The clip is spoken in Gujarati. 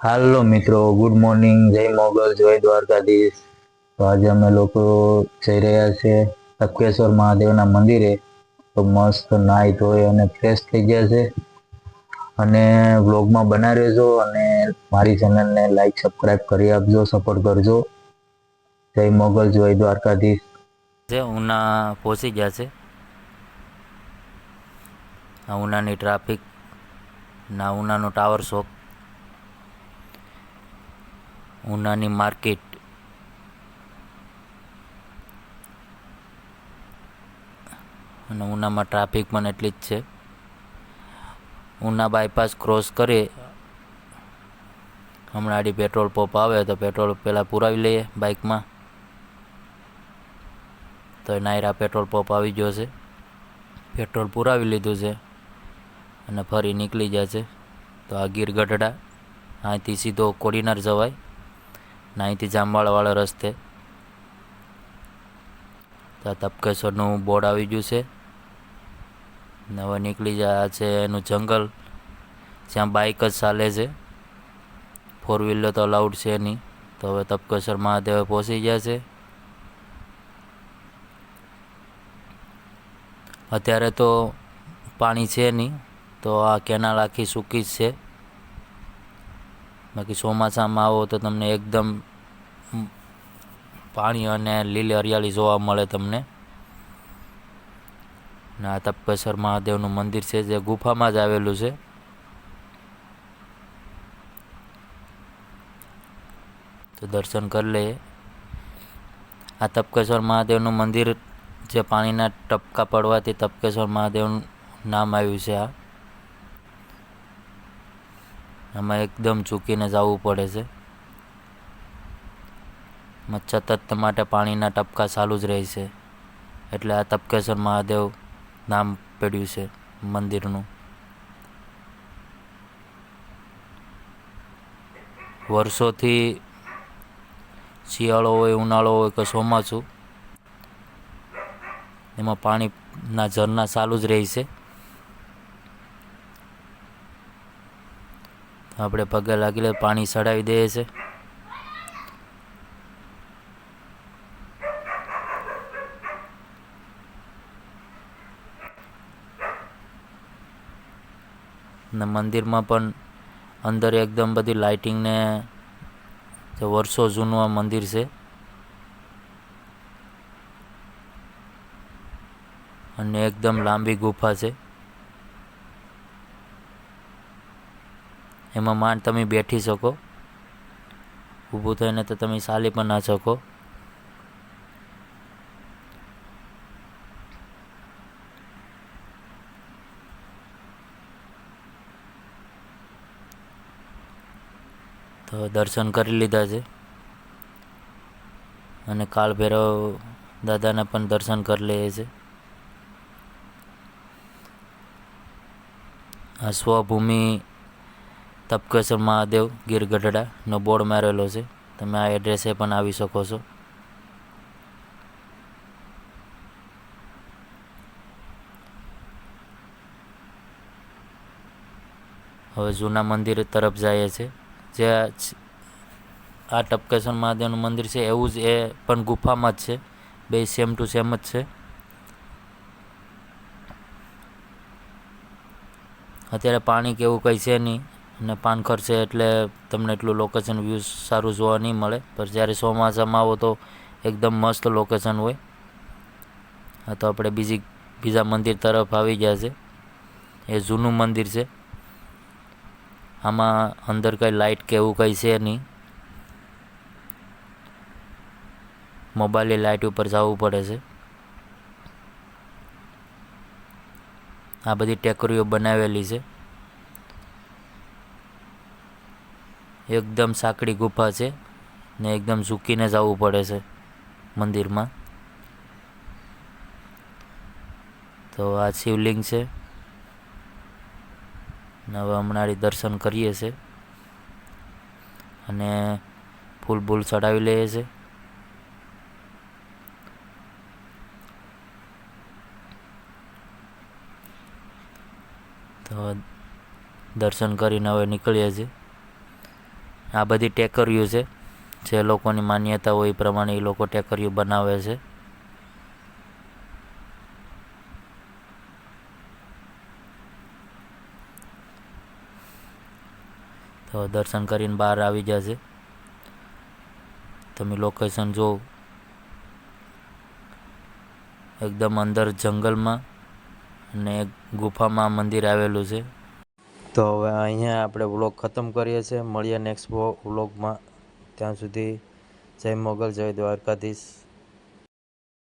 હાલો મિત્રો ગુડ મોર્નિંગ જય મોગલ, જય દ્વારકાધીશ. તો આજે અમે લોકો જઈ રહ્યા છે તપકેશ્વર મહાદેવના મંદિરે. તો મસ્ત નાહી ધોઈ અને ફ્રેશ થઈ ગયા છે. અને વ્લોગમાં બના રહેજો અને મારી ચેનલને લાઈક સબસ્ક્રાઈબ કરી આપજો સપોર્ટ કરજો. જય મોગલ, જય દ્વારકાધીશ. જે ઉના પહોંચી ગયા છે. આ ઉનાની ટ્રાફિક ના ઉનાનો ટાવર શોપ ઉનાની માર્કેટ. અને ઉનામાં ટ્રાફિક પણ એટલી જ છે. ઉના બાયપાસ ક્રોસ કરી હમણાં આડી પેટ્રોલ પંપ આવે તો પેટ્રોલ પહેલાં પુરાવી લઈએ બાઇકમાં તો નાયરા પેટ્રોલ પંપ આવી ગયો છે. પેટ્રોલ પુરાવી લીધું છે. અને ફરી નીકળી છે. તો આ ગીર ગઢડા. અહીંથી સીધો કોડીનાર જવાય. અહીંથી જામવાળાવાળા રસ્તે. તો તપકેશ્વરનું બોર્ડ આવી ગયું છે. ને હવે નીકળી જાય છે એનું જંગલ, જ્યાં બાઇક જ ચાલે છે. ફોર વ્હીલર તો અલાઉડ છે નહીં. તો હવે તપકેશ્વર મહાદેવે પહોંચી ગયા છે. અત્યારે તો પાણી છે નહીં. તો આ કેનાલ આખી સૂકી જ છે. બાકી ચોમાસામાં આવો તો તમને એકદમ પાણી અને લીલી હરિયાળી જોવા મળે તમને. ને આ તપકેશ્વર મહાદેવનું મંદિર છે, જે ગુફામાં જ આવેલું છે. તો દર્શન કરી લઈએ. આ તપકેશ્વર મહાદેવનું મંદિર, જે પાણીના ટપકા પડવાથી તપકેશ્વર મહાદેવનું નામ આવ્યું છે આ. આમાં એકદમ ચૂકીને જવું પડે છે. મચ્છર સતત માટે પાણીના ટપકા ચાલુ જ રહે છે. એટલે આ તપકેશ્વર મહાદેવ નામ પડ્યું છે મંદિરનું. વર્ષોથી શિયાળો હોય, ઉનાળો હોય કે ચોમાસું, એમાં પાણીના ઝરણા ચાલુ જ રહે છે. આપણે પગે લાગી લે પાણી ચડાવી દઈએ છે. ને મંદિરમાં પણ અંદર એકદમ બધી લાઇટિંગને જે વર્ષો જૂનું આ મંદિર છે. અને એકદમ લાંબી ગુફા છે. એમાં માંડ તમે બેઠી શકો. ઊભું થઈને તો તમે ચાલી પણ ના શકો. તો દર્શન કરી લીધા છે. અને કાળ ભૈરવ દાદાને પણ દર્શન કરી લઈએ છે. આ સ્વભૂમિ તપકેશ્વર મહાદેવ, ગીર ગઢડાનો બોર્ડ મારેલો છે. તમે આ એડ્રેસે પણ આવી શકો છો. હવે જૂના મંદિર તરફ જઈએ છે. જે આ ટપકેશ્વર મહાદેવનું મંદિર છે, એવું જ એ પણ ગુફામાં જ છે. બે સેમ ટુ સેમ જ છે. અત્યારે પાણી કે એવું કંઈ છે નહીં. અને પાનખર છે એટલે તમને એટલું લોકેશન વ્યૂ સારું જોવા નહીં મળે. પણ જ્યારે ચોમાસામાં આવો તો એકદમ મસ્ત લોકેશન હોય. હા, તો આપણે બીજી, બીજા મંદિર તરફ આવી ગયા છે. એ જૂનું મંદિર છે. આમાં અંદર કંઈ લાઇટ કે એવું કંઈ છે નહીં. મોબાઈલની લાઇટ ઉપર જવું પડે છે. આ બધી ટેકરીઓ બનાવેલી છે. એકદમ સાંકડી ગુફા છે ને એકદમ ઝૂકીને જવું પડે છે મંદિરમાં. તો આ શિવલિંગ છે. ને હવે હમણાં દર્શન કરીએ છે. અને ફૂલ બૂલ ચડાવી લઈએ છે. તો દર્શન કરીને હવે નીકળીએ છીએ. આ બધી ટેકરીઓ છે. જે લોકોની માન્યતા હોય એ પ્રમાણે એ લોકો ટેકરીઓ બનાવે છે. તો દર્શન કરીને બહાર આવી જશે તમે લોકેશન જો એકદમ અંદર જંગલમાં અને એક ગુફામાં મંદિર આવેલું છે. તો હવે અહીંયા આપણે વ્લોગ ખતમ કરીએ છીએ. મળીએ નેક્સ્ટ વ્લોગમાં ત્યાં સુધી જય મોગલ, જય દ્વારકાધીશ.